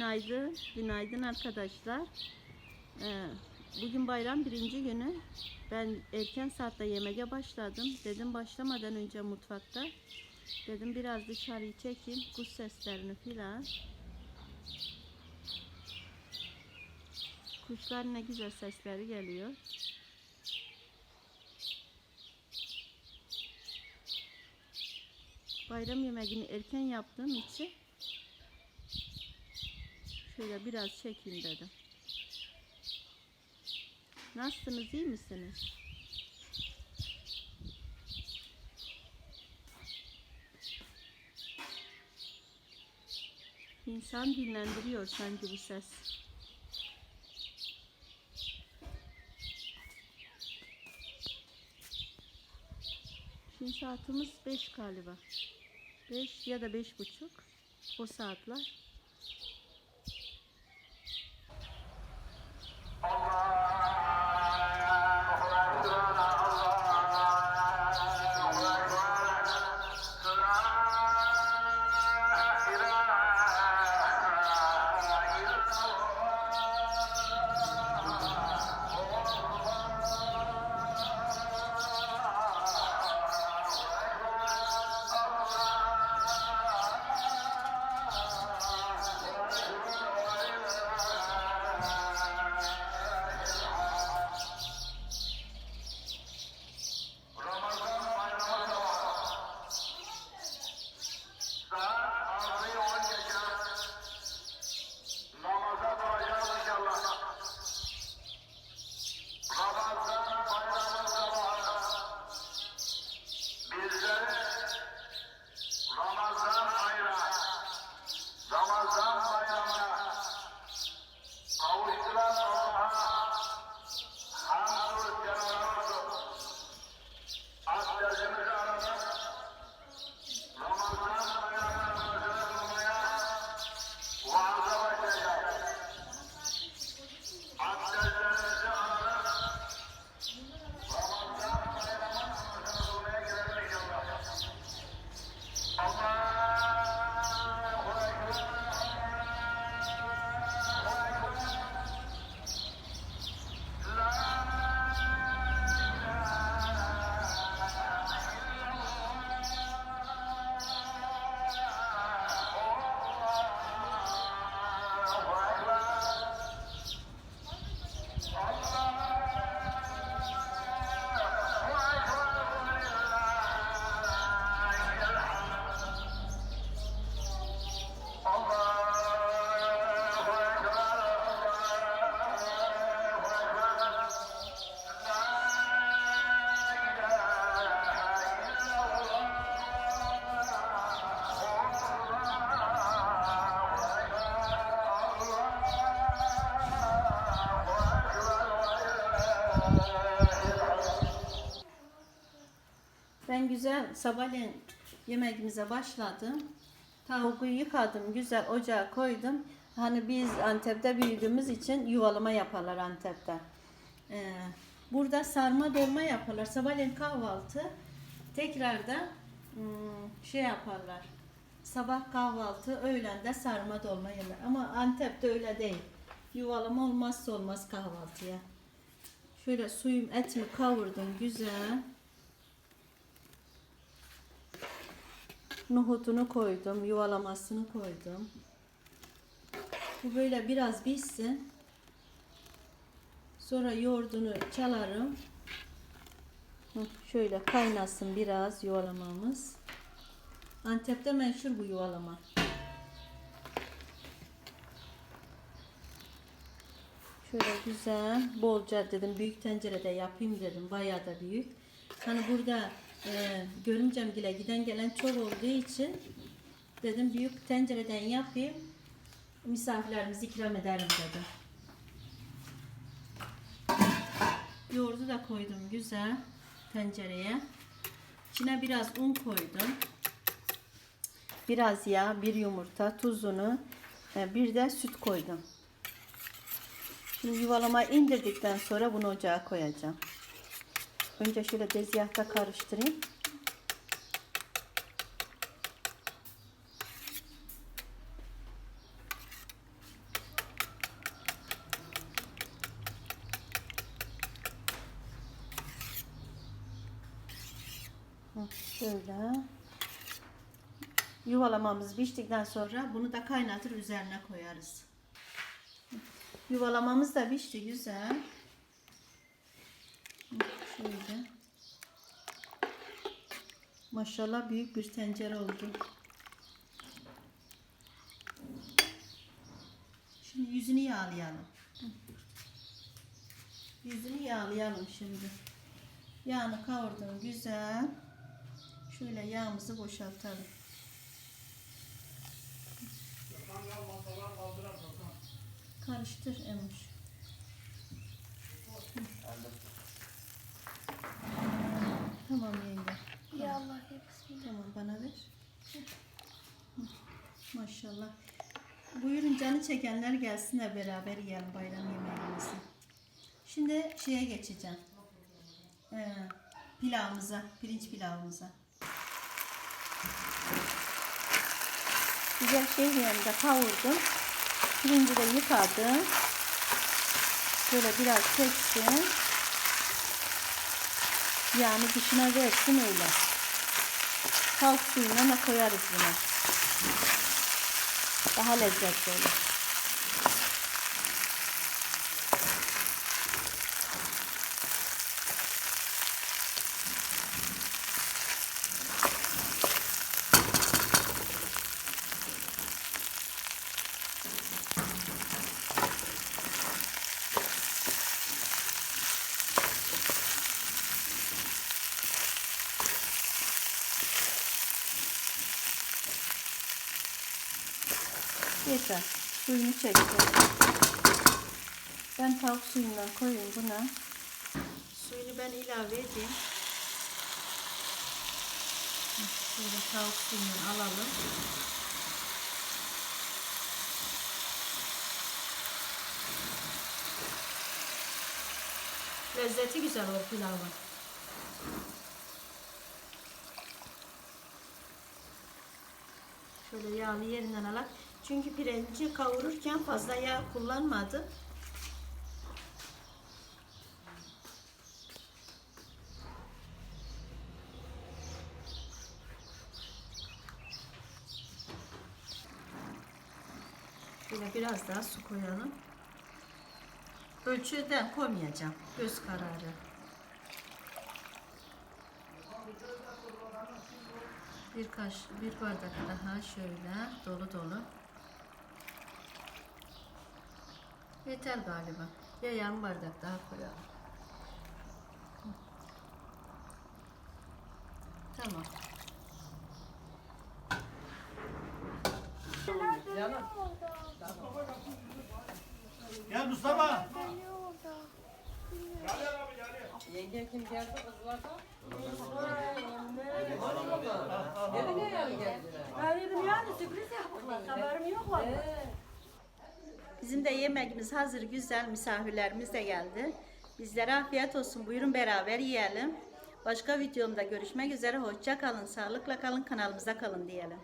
Günaydın, günaydın arkadaşlar. Ee, bugün bayram birinci günü. Ben erken saatte yemeğe başladım. Dedim başlamadan önce mutfakta. Dedim biraz dışarıyı çekeyim. Kuş seslerini filan. Kuşlar ne güzel sesleri geliyor. Bayram yemeğini erken yaptığım için Şöyle biraz çekeyim dedim. Nasılsınız, iyi misiniz? İnsan dinlendiriyor sanki bu ses. Şimdi saatimiz 5 galiba. 5 ya da beş buçuk. O saatler. Güzel sabahleyin yemeğimize başladım. Tavuğu yıkadım, güzel ocağa koydum. Hani biz Antep'te büyüdüğümüz için yuvalama yaparlar Antep'te. Ee, burada sarma dolma yaparlar. Sabahleyin kahvaltı. Tekrar da hmm, şey yaparlar. Sabah kahvaltı, öğlen de sarma dolma yerler. Ama Antep'te öyle değil. Yuvalama olmazsa olmaz kahvaltıya. Şöyle suyum etimi kavurdum güzel. Nohutunu koydum, yuvalamasını koydum. Bu böyle biraz pişsin. Sonra yoğurdunu çalarım. Şöyle kaynasın biraz yuvalamamız. Antep'te meşhur bu yuvalama. Şöyle güzel, bolca dedim büyük tencerede yapayım dedim. Bayağı da büyük. Hani burada e, görümcemgile giden gelen çok olduğu için dedim büyük tencereden yapayım. Misafirlerimizi ikram ederim dedim. Yoğurdu da koydum güzel tencereye. İçine biraz un koydum. Biraz yağ, bir yumurta, tuzunu, e, bir de süt koydum. Şimdi yuvalama indirdikten sonra bunu ocağa koyacağım. Önce şöyle tezgahta karıştırayım. Şöyle. Yuvalamamız piştikten sonra bunu da kaynatır üzerine koyarız. Yuvalamamız da pişti güzel. Şöyle. Maşallah büyük bir tencere oldu. Şimdi yüzünü yağlayalım. Yüzünü yağlayalım şimdi. Yağını kavurdum güzel. Şöyle yağımızı boşaltalım. Karıştır Emuş. Tamam yenge. Ya Allah ya Bismillah. Tamam bana ver. Maşallah. Buyurun canı çekenler gelsinler beraber yiyelim bayram yemeğimizi. Şimdi şeye geçeceğim. Ee, pilavımıza, pirinç pilavımıza. Güzel şey yanında kavurdum. Pirinci de yıkadım. Böyle biraz çektim. Yani dışına versin öyle. Tavuk suyuna koyarız bunu. Daha lezzetli olur. Yeter. Suyunu çekti. Ben tavuk suyundan koyayım buna. Suyunu ben ilave edeyim. Şöyle tavuk suyundan alalım. Lezzeti güzel o pilavın. Şöyle yağlı yerinden alak. Çünkü pirinci kavururken fazla yağ kullanmadı. Şöyle biraz daha su koyalım. Ölçüden koymayacağım. Göz kararı. Bir kaş, bir bardak daha şöyle dolu dolu. Yeter galiba. Ya yarım bardak daha koyalım. Tamam. Gel Mustafa. Yenge kim geldi kızlardan? Evine yani geldiler. Ben dedim yani sürpriz yaptılar. Haberim yok var. Bizim de yemeğimiz hazır, güzel misafirlerimiz de geldi. Bizlere afiyet olsun. Buyurun beraber yiyelim. Başka videomda görüşmek üzere. Hoşça kalın, sağlıkla kalın, kanalımıza kalın diyelim.